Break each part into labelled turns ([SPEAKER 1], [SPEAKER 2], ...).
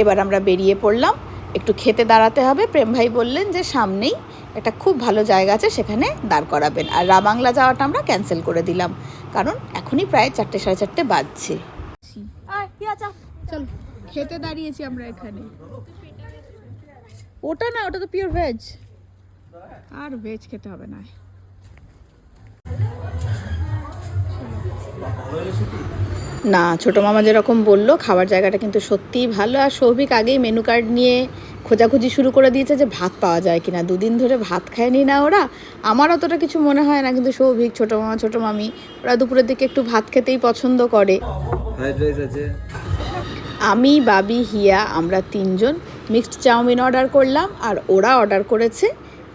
[SPEAKER 1] এবার আমরা বেরিয়ে পড়লাম। একটু খেতে দাঁড়াতে হবে। প্রেম ভাই বললেন যে সামনেই একটা খুব ভালো জায়গা আছে সেখানে দাঁড় করাবেন। আর রাবাংলা যাওয়াটা আমরা ক্যান্সেল করে দিলাম। কারণ এখনই প্রায় চারটে সাড়ে চারটে বাজছে। চল খেতে দাঁড়িয়েছি আমরা এখানে। ওটা না ওটা তো পিওর ভেজ আর ভেজ খেতে হবে না। না ছোটো মামা যেরকম বলল খাবার জায়গাটা কিন্তু সত্যিই ভালো। আর সৌভিক আগেই মেনু কার্ড নিয়ে খোঁজাখুঁজি শুরু করে দিয়েছে যে ভাত পাওয়া যায় কিনা। দুদিন ধরে ভাত খায়নি না ওরা। আমার অতটা কিছু মনে হয় না কিন্তু সৌভিক ছোটো মামা ছোটো মামি ওরা দুপুরের দিকে একটু ভাত খেতেই পছন্দ করে। আমি বাবি হিয়া আমরা তিনজন মিক্সড চাউমিন অর্ডার করলাম আর ওরা অর্ডার করেছে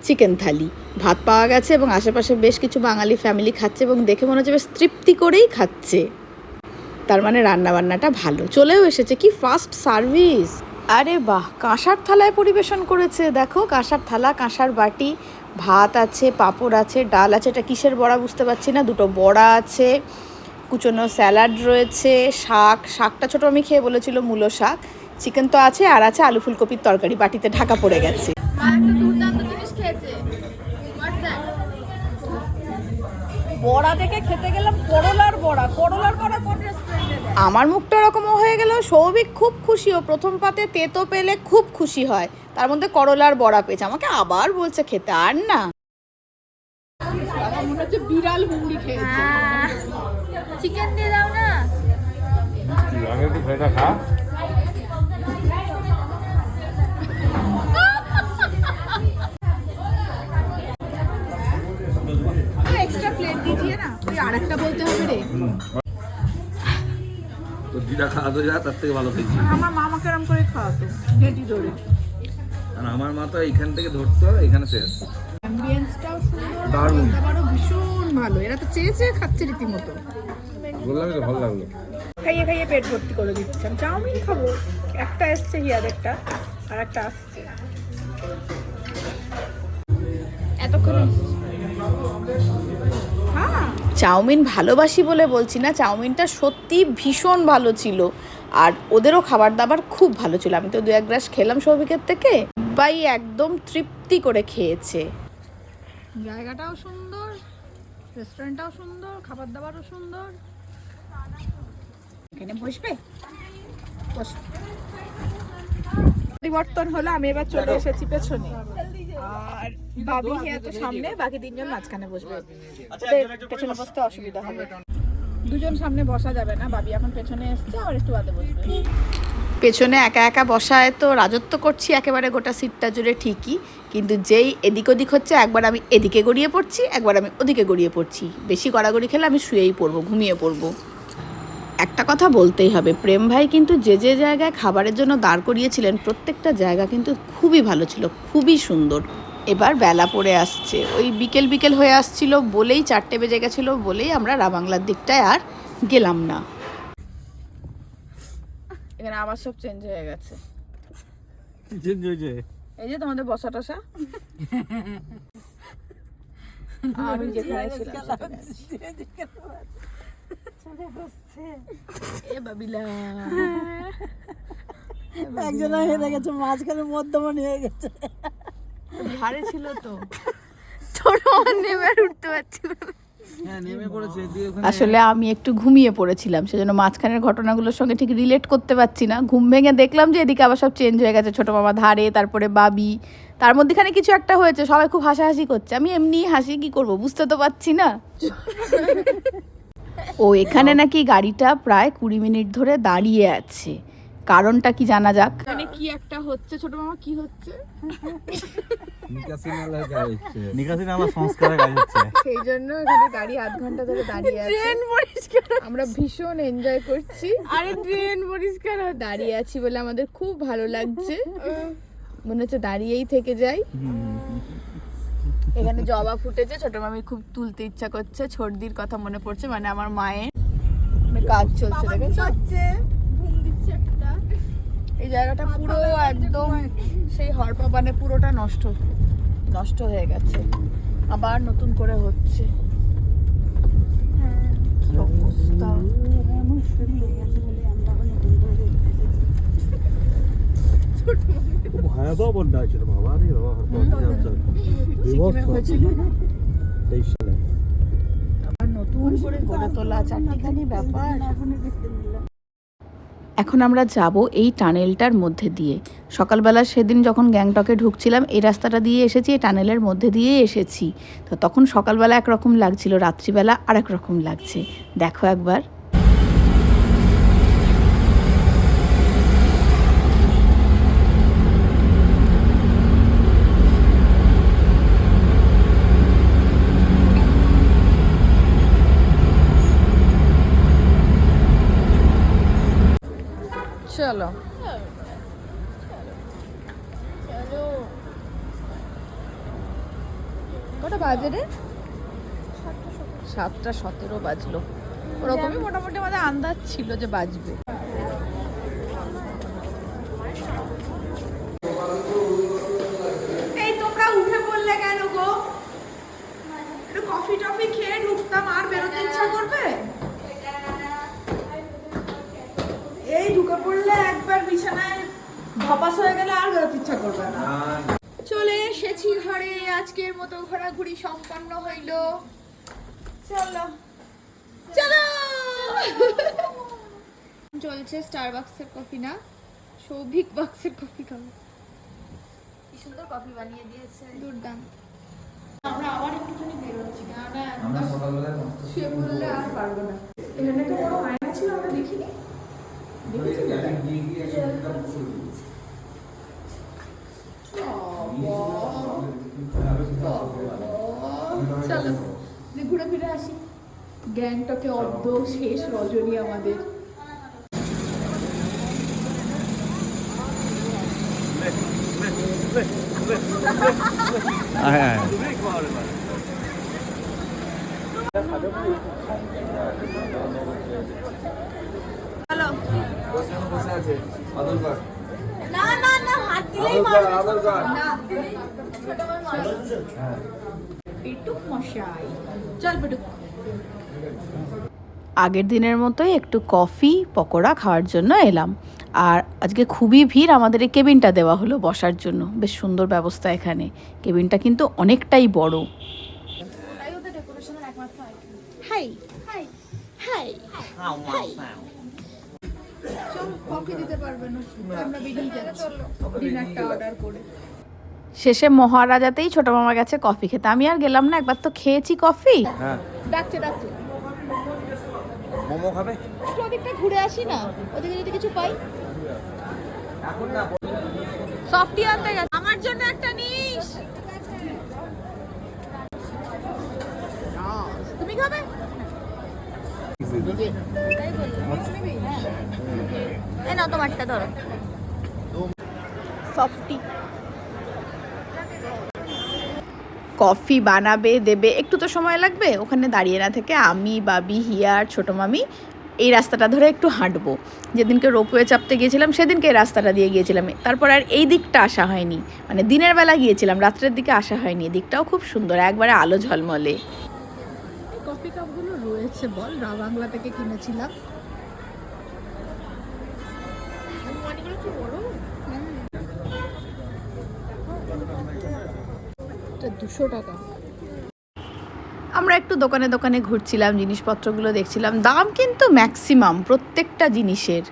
[SPEAKER 1] চিকেন থালি ভাত পাওয়া গেছে এবং আশেপাশে বেশ কিছু বাঙালি ফ্যামিলি খাচ্ছে এবং দেখে মনে হচ্ছে বেশ তৃপ্তি করেই খাচ্ছে। তার মানে রান্না বান্নাটা ভালো। চলেও এসেছে কি ফাস্ট সার্ভিস আরে বাহ কাঁসার থালায় পরিবেশন করেছে দেখো কাঁসার থালা কাঁসার বাটি ভাত আছে পাঁপড় আছে ডাল আছে এটা কিসের বড়া বুঝতে পারছি না দুটো বড়া আছে কুচনো স্যালাড রয়েছে শাক শাকটা ছোটো আমি খেয়ে বলেছিল মূলো শাক চিকেন তো আছে আর আছে আলু ফুলকপির তরকারি বাটিতে ঢাকা পড়ে গেছে।
[SPEAKER 2] বড়া দেখে খেতে গেলাম করলার বড়া। করলার বড়া কোন রেস্টুরেন্টে
[SPEAKER 1] আমার মুখটা ওরকমও হয়ে গেল সৌভিক খুব খুশি ও প্রথম পাতে তেতো পেলে খুব খুশি হয়। তার মধ্যে করলার বড়া পেয়েছে আমাকে আবার বলছে খেতে আর না। মনে হচ্ছে বিড়াল হুমড়ি খেয়েছে।
[SPEAKER 2] চিকেন দিয়ে দাও না।
[SPEAKER 3] খা। তো খাওয়াতে যা তার থেকে ভালো খেয়েছি।
[SPEAKER 1] আমার মা আমাকে এরম করে খাওয়াতো ঘেঁটি ধরে।
[SPEAKER 3] আর আমার মা তো এইখান থেকে ধরতো এখানে শেষ
[SPEAKER 1] অ্যাম্বিয়েন্সটাও সুন্দর
[SPEAKER 3] দারুণ।
[SPEAKER 1] ভীষণ ভালো। এরা তো চেয়ে চেয়ে খাচ্ছে রীতিমতো।
[SPEAKER 3] বললামই তো ভালো লাগল।
[SPEAKER 1] খাইয়ে খাইয়ে পেট ভর্তি করে দিচ্ছে। আমি চাউমিন খাব। একটা এসছে হিয়ার একটা আর একটা আসছে। এতক্ষণ চাউমিন ভালোবাসি বলে বলছি না, চাউমিনটা সত্যি ভীষণ ভালো ছিল। আর ওদেরও খাবার দাবার খুব ভালো ছিল। আমি তো দু এক গ্রাস খেলাম সৌভিকের থেকে বাই একদম তৃপ্তি করে খেয়েছে। জায়গাটাও সুন্দর রেস্টুরেন্টটাও সুন্দর খাবার দাবারও সুন্দর। এখানে বসবে? বস। পরিবর্তন হলো আমি এবার চলে এসেছি পেছনে। আর বাবি হিয়া তো সামনে বাকি তিনজন মাঝখানে বসবে। ওদের পেছনে বসতে অসুবিধা হবে। দুজন সামনে বসা যাবে না বাবি এখন পেছনে এসছে আর একটু বাদে বসবে। পেছনে একা একা বসায় তো রাজত্ব করছি একেবারে গোটা সিটটা জুড়ে ঠিকই। কিন্তু যেই এদিক ওদিক হচ্ছে একবার আমি এদিকে গড়িয়ে পড়ছি একবার আমি ওদিকে গড়িয়ে পড়ছি। বেশি গড়াগড়ি খেলে আমি শুয়েই পড়ব ঘুমিয়ে পড়ব। একটা কথা বলতেই হবে। প্রেম ভাই কিন্তু যে যে জায়গায় খাবারের জন্য দাঁড় করিয়েছিলেন প্রত্যেকটা জায়গা কিন্তু খুবই ভালো ছিল খুবই সুন্দর। এবার বেলা পড়ে আসছে। ওই বিকেল বিকেল হয়ে আসছিল বলেই চারটে বেজে গেছিল বলেই আমরা রাবাংলার দিকটায় আর গেলাম না। এখানে আবার সব চেঞ্জ হয়ে গেছে।
[SPEAKER 3] চেঞ্জ হয়েছে
[SPEAKER 1] এই যে তোমাদের বসা টসা। আমি যেখানে ছিলাম সেখানে আছি। এ বাবিলা।
[SPEAKER 2] একজন হেরে গেছে মাঝখানে মধ্যমণি হয়ে গেছে।
[SPEAKER 1] ভারে ছিল তো।
[SPEAKER 3] হ্যাঁ নেমে পড়েছে দিয়ে
[SPEAKER 1] আসলে আমি একটু ঘুমিয়ে পড়েছিলাম সেজন্য মাঝখানের ঘটনাগুলোর সঙ্গে ঠিক রিলেট করতে পারছি না। ঘুম ভেঙে দেখলাম যে এদিকে আবার সব চেঞ্জ হয়ে গেছে ছোটো মামা ধারে তারপরে বাবি। তার মধ্যেখানে কিছু একটা হয়েছে সবাই খুব হাসাহাসি করছে। আমি এমনি হাসি কি করব? বুঝতে তো পারছি না। ও এখানে নাকি গাড়িটা প্রায় কুড়ি মিনিট ধরে দাঁড়িয়ে আছে। কারণটা কি জানা যাক? এখানে কি একটা হচ্ছে? ছোট মামা কি হচ্ছে?
[SPEAKER 3] নিকাশি নালা কাজ
[SPEAKER 1] সেই জন্য এখানে গাড়ি আধ ঘণ্টা ধরে দাঁড়িয়ে আছে। ট্রেন পরিষ্কার আমরা ভীষণ এনজয় করছি। আরে ট্রেন পরিষ্কার দাঁড়িয়ে আছি বলে আমাদের খুব ভালো লাগছে। মনে হচ্ছে দাঁড়িয়েই থেকে যাই। এখানে জবা ফুটেছে ছোট মামি খুব তুলতে ইচ্ছা করছে ছর্দির কথা মনে পড়ছে মানে আমার মায়ের মানে কাজ চলছে দেখেছ? এই জায়গাটা পুরো একদম সেই হরপা মানে পুরোটা নষ্ট নষ্ট হয়ে গেছে আবার নতুন করে হচ্ছে। কি অবস্থা
[SPEAKER 3] খুব ভয়াবহ বন্যা হয়েছিল বাবা রে বাবা
[SPEAKER 4] সিকিমে হয়েছিল।
[SPEAKER 3] তেইশ সালে।
[SPEAKER 4] আবার নতুন করে গড়ে তোলা চারটিখানি ব্যাপার।
[SPEAKER 1] এখন আমরা যাব এই টানেলটার মধ্যে দিয়ে। সকালবেলা সেদিন যখন গ্যাংটকে ঢুকছিলাম এই রাস্তাটা দিয়ে এসেছি এই টানেলের মধ্যে দিয়ে এসেছি। তো তখন সকালবেলা একরকম লাগছিল রাত্রিবেলা আর এক রকম লাগছে। দেখো একবার
[SPEAKER 5] চলো কটা বাজে রে সাতটা সতেরো বাজলো। ওরকমই মোটামুটি আমাদের আন্দাজ ছিল যে বাজবে।
[SPEAKER 4] এই তোমরা উঠে পড়লে কেন গো? একটু কফি টফি খেয়ে ঢুকতাম আর বেরোতে ইচ্ছা করবে? এই ঢুকে পড়লে একবার বিছানায় ধপাস হয়ে গেলে আর বেরোতে ইচ্ছা করবে না। চলে এসেছি ঘরে। আজকের মতো ঘোরাঘুরি সম্পন্ন হইল। চলো। চলো!
[SPEAKER 6] চলছে স্টারবাক্সের কফি না? সৌভিক বাক্সের কফি খাব।
[SPEAKER 5] কি সুন্দর কফি বানিয়ে দিয়েছে।
[SPEAKER 6] দুর্দান্ত।
[SPEAKER 4] আমরা আবার একটুখানি বেরোচ্ছি। আমরা সকালবেলা শুয়ে পড়লে আর পারব না। এখানে তো বড় আয়না ছিল আমরা দেখিনি। দেখেছি চলো দিয়ে ঘুরে ফিরে আসি। গ্যাংটকে অর্ধ শেষ রজনী আমাদের।
[SPEAKER 6] না না না হাত দিলেই
[SPEAKER 4] পেটুক মশাই। চল পেটুক।
[SPEAKER 1] আগের দিনের মতোই একটু কফি পকোড়া খাওয়ার জন্য এলাম। আর আজকে খুবই ভিড় আমাদের এই কেবিনটা দেওয়া হলো বসার জন্য। বেশ সুন্দর ব্যবস্থা এখানে। কেবিনটা কিন্তু অনেকটাই বড়। হাই।
[SPEAKER 6] হাই। হাই।
[SPEAKER 4] কফি দিতে পারবে না। আমরা বেরিয়ে যাচ্ছি ডিনারটা অর্ডার করে।
[SPEAKER 1] শেষে মহারাজাতেই ছোট মামার কাছে কফি খেতে। আমি আর গেলাম না একবার তো খেয়েছি কফি।
[SPEAKER 3] হ্যাঁ।
[SPEAKER 4] ডাকছে ডাকছে।
[SPEAKER 3] মোমো খাবে?
[SPEAKER 6] ওদিকটা ঘুরে আসি না ওদিকে যদি কিছু পাই।
[SPEAKER 4] সফটি আনতে গেছে। আমার জন্য একটা নিস। তুমি খাবে?
[SPEAKER 6] এই নাও তোমারটা ধরো।
[SPEAKER 1] সফটি কফি বানাবে দেবে একটু তো সময় লাগবে। ওখানে দাঁড়িয়ে না থেকে আমি বাবি হিয়ার ছোট মামি এই রাস্তাটা ধরে একটু হাঁটবো। যেদিনকে রোপওয়ে চাপতে গিয়েছিলাম সেদিনকে এই রাস্তাটা দিয়ে গিয়েছিলাম। তারপর আর এই দিকটা আসা হয়নি। মানে দিনের বেলা গিয়েছিলাম রাত্রের দিকে আসা হয়নি। এই দিকটাও খুব সুন্দর একবারে আলো ঝলমলে।
[SPEAKER 4] কফি কাপগুলো রয়েছে বল বাংলা থেকে কিনেছিলাম। দুশো টাকা।
[SPEAKER 1] আমরা একটু দোকানে দোকানে ঘুরছিলাম জিনিসপত্রগুলো দেখছিলাম। দাম কিন্তু ম্যাক্সিমাম প্রত্যেকটা জিনিসের।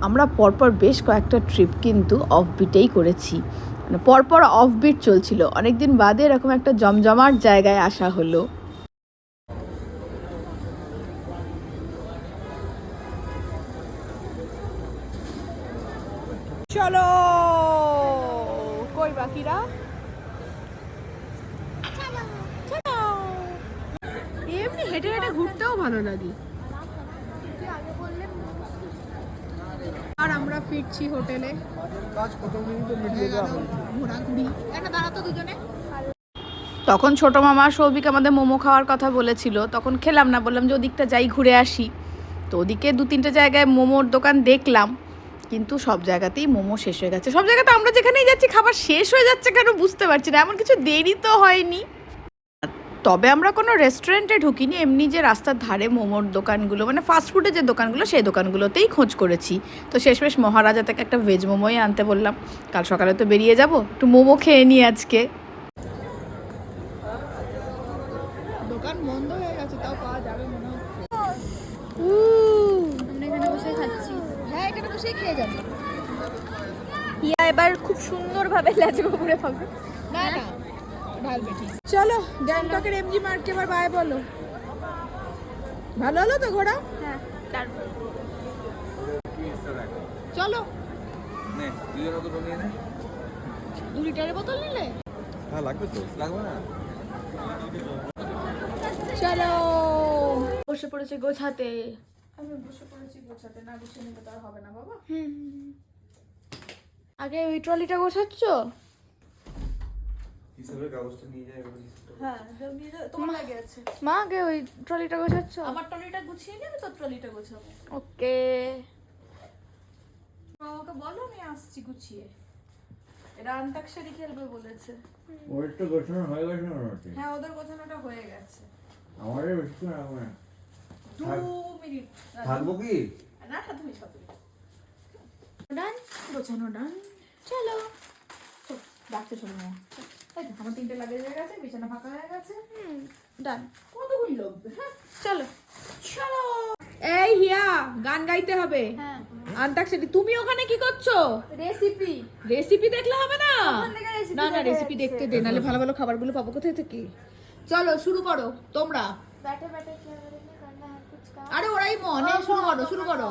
[SPEAKER 1] আমরা পরপর বেশ কয়েকটা ট্রিপ কিন্তু অফবিটেই করেছি। মানে পরপর অফবিট চলছিল। অনেকদিন বাদে এরকম একটা জমজমাট জায়গায় আসা হলো।
[SPEAKER 4] চলো। কই বাকিরা? এমনি হেঁটে হেঁটে ঘুরতেও ভালো লাগে। আর আমরা ফিরছি হোটেলে। ঘোরাঘুরি দাঁড়াতো দুজনে
[SPEAKER 1] তখন ছোট মামা সৌভিক আমাদের মোমো খাওয়ার কথা বলেছিল। তখন খেলাম না, বললাম যে ওদিকটা যাই ঘুরে আসি। তো ওদিকে দু তিনটে জায়গায় মোমোর দোকান দেখলাম। কিন্তু সব জায়গাতেই মোমো শেষ হয়ে গেছে। সব জায়গাতে আমরা যেখানেই যাচ্ছি, খাবার শেষ হয়ে যাচ্ছে কেন বুঝতে পারছি না। এমন কিছু দেরি তো হয়নি। তবে আমরা কোনো রেস্টুরেন্টে ঢুকিনি, এমনি যে রাস্তার ধারে মোমোর দোকানগুলো মানে ফাস্টফুডের যে দোকানগুলো, সেই দোকানগুলোতেই খোঁজ করেছি। তো শেষমেশ মহারাজা থেকে একটা ভেজ মোমোই আনতে বললাম, কাল সকালে তো বেরিয়ে যাব, একটু মোমো খেয়ে নিই আজকে
[SPEAKER 7] দোকান বন্ধ হয়ে গেছে তাও পাওয়া যাবে মনে হচ্ছে
[SPEAKER 4] আমরা এখানে বসে খাচ্ছি
[SPEAKER 7] হ্যাঁ এখানে বসেই খেয়ে যাবে।
[SPEAKER 4] হিয়া এবার খুব সুন্দরভাবে লেজগো করে পাবে।
[SPEAKER 7] না না ঢালবে ঠিক। চলো গ্যাংটকের এমজি মার্টকে এবার বাই বলো। ভালো হলো তো ঘোরা
[SPEAKER 4] হ্যাঁ তারপর
[SPEAKER 7] চলো। দু লিটারের বোতল নিলে?
[SPEAKER 3] হ্যাঁ লাগবে তো লাগবে না?
[SPEAKER 7] চলো।
[SPEAKER 4] বসে পড়েছে গোছাতে।
[SPEAKER 7] আমি বসে পড়েছি গোছাতে। না গুছিয়ে নিলে তো আর হবে না বাবা।
[SPEAKER 4] আগে ওই ট্রলিটা গোছাচ্ছ?
[SPEAKER 3] হিসাবের কাগজটা নিয়ে যাই
[SPEAKER 7] হ্যাঁ তোমার লাগে আছে।
[SPEAKER 4] মা আগে ওই ট্রলিটা গোছাচ্ছ?
[SPEAKER 7] আমার ট্রলিটা গুছিয়ে নিয়ে ট্রলিটা গোছাবো।
[SPEAKER 4] ওকে।
[SPEAKER 7] বলো আমি আসছি গুছিয়ে। এরা খেলবে বলেছে।
[SPEAKER 8] ওর তো গোছানো হয়ে গেছে
[SPEAKER 7] হ্যাঁ ওদের গোছানোটা হয়ে গেছে।
[SPEAKER 8] আমাদের বেশি না
[SPEAKER 7] এই হিয়া গান গাইতে হবে। তুমি ওখানে কি করছ?
[SPEAKER 4] রেসিপি
[SPEAKER 7] রেসিপি দেখলে হবে না? না রেসিপি দেখতে দে নাহলে ভালো ভালো খাবারগুলো পাবো কোথায় থেকে? চলো শুরু করো তোমরা।
[SPEAKER 4] ব্যাটে ব্যাটে
[SPEAKER 7] আরে ওরাই ম নে শুরু করো শুরু করো।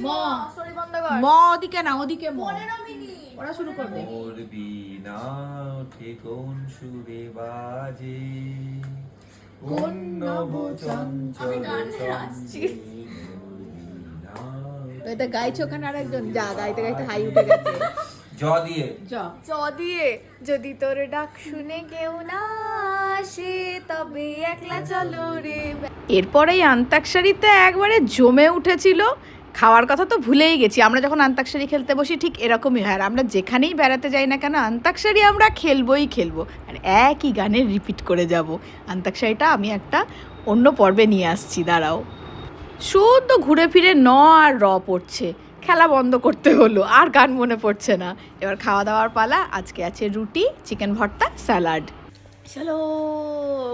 [SPEAKER 7] ম।
[SPEAKER 4] সরি বন্ধ কর।
[SPEAKER 7] ম ওদিকে না ওদিকে ম। ওরা শুরু করবে।
[SPEAKER 3] ওর বিনা কোন সুরে বাজে। কোন নব চঞ্চল
[SPEAKER 7] তো এটা গাইছে ওখানে আর একজন যা গাইতে গাইতে হাই উঠে গেছে।
[SPEAKER 3] জ দিয়ে।
[SPEAKER 7] চ
[SPEAKER 4] দিয়ে। যদি তোর ডাক শুনে কেউ না আসে তবে একলা চলো রে।
[SPEAKER 1] এরপরে এই আন্তাক্ষরীতে একবারে জমে উঠেছিল। খাওয়ার কথা তো ভুলেই গেছি। আমরা যখন আন্তাক্ষরী খেলতে বসি, ঠিক এরকমই হয়। আর আমরা যেখানেই বেড়াতে যাই না কেন, আন্তাক্ষরী আমরা খেলবই খেলব। আর একই গানে রিপিট করে যাব। আন্তাক্ষরীটা আমি একটা অন্য পর্বে নিয়ে আসছি, দাঁড়াও। শুদ্ধ ঘুরে ফিরে ন আর র পড়ছে। খেলা বন্ধ করতে হলো, আর গান মনে পড়ছে না। এবার খাওয়া দাওয়ার পালা, আজকে আছে রুটি, চিকেন ভর্তা, স্যালাড। চলো,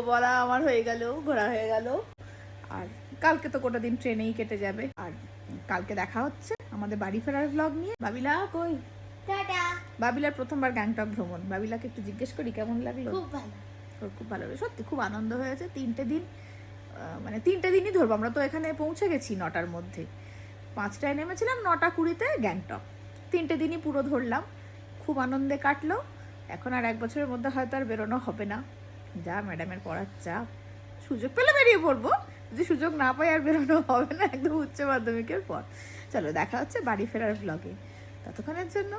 [SPEAKER 1] বলা আমার হয়ে গেল, ঘোরা হয়ে গেল। আর কালকে তো গোটা দিন ট্রেনেই কেটে যাবে। আর কালকে দেখা হচ্ছে আমাদের বাড়ি ফেরার ভ্লগ নিয়ে। বাবিলা কই? বাবিলার প্রথমবার গ্যাংটক ভ্রমণ। বাবিলাকে একটু জিজ্ঞেস করি কেমন লাগল?
[SPEAKER 4] খুব ভালো।
[SPEAKER 1] ওর খুব ভালো লাগে। সত্যি খুব আনন্দ হয়েছে। তিনটে দিন মানে তিনটে দিনই ধরবো। আমরা তো এখানে পৌঁছে গেছি নটার মধ্যে। পাঁচটায় নেমেছিলাম নটা কুড়িতে গ্যাংটক। তিনটে দিনই পুরো ধরলাম। খুব আনন্দে কাটলো। এখন আর এক বছরের মধ্যে হয়তো আর বেরোনো হবে না। যা ম্যাডামের পড়ার চাপ। সুযোগ পেলে বেরিয়ে পড়ব। যদি সুযোগ না পাই আর বেরোনো হবে না, একদম উচ্চ মাধ্যমিকের পর। চলো, দেখা হচ্ছে বাড়ি ফেরার ব্লগে ততক্ষণের জন্য